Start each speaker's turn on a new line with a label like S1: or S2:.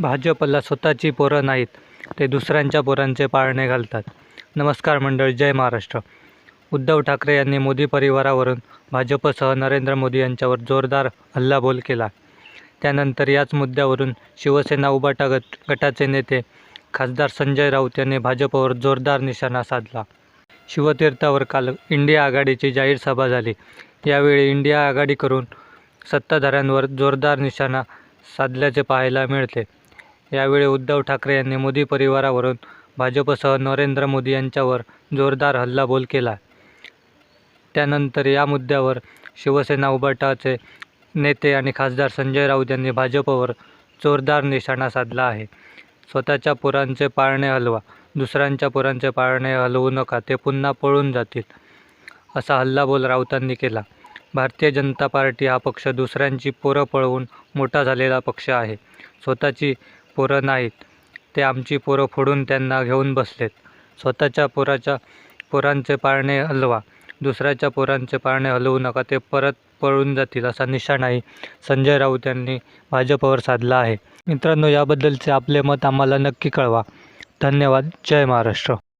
S1: भाजपला स्वतःची पोरं नाहीत ते दुसऱ्यांच्या पोरांचे पाळणे घालतात. नमस्कार मंडळ जय महाराष्ट्र. उद्धव ठाकरे यांनी मोदी परिवारावरून भाजपसह नरेंद्र मोदी यांच्यावर जोरदार हल्लाबोल केला. त्यानंतर याच मुद्द्यावरून शिवसेना उबाटा गट गटाचे नेते खासदार संजय राऊत यांनी भाजपवर जोरदार निशाणा साधला. शिवतीर्थावर काल इंडिया आघाडीची जाहीर सभा झाली. यावेळी इंडिया आघाडी करून सत्ताधाऱ्यांवर जोरदार निशाणा साधल्याचे पाहायला मिळते. यावेळी उद्धव ठाकरे यांनी मोदी परिवारावरून भाजपसह नरेंद्र मोदी यांच्यावर जोरदार हल्लाबोल केला. त्यानंतर या मुद्द्यावर शिवसेना उबाटाचे नेते आणि खासदार संजय राऊत यांनी भाजपवर जोरदार निशाणा साधला आहे. स्वतःच्या पोरांचे पाळणे हलवा दुसऱ्यांच्या पोरांचे पाळणे हलवू नका ते पुन्हा पळून जातील असा हल्लाबोल राऊतांनी केला. भारतीय जनता पार्टी हा पक्ष दुसऱ्यांची पोरं पळवून मोठा झालेला पक्ष आहे. स्वतःची पोरं नाहीत. ते आमची पोरं फोडून त्यांना घेऊन बसलेत. स्वतःच्या पोराच्या पोरांचे पाळणे हलवा. दुसऱ्याच्या पोरांचे पाळणे हलवू नका ते परत पळून जातील असा निशाणाही संजय राऊत यांनी भाजपवर साधला आहे. मित्रांनो याबद्दलचे आपले मत आम्हाला नक्की कळवा. धन्यवाद. जय महाराष्ट्र.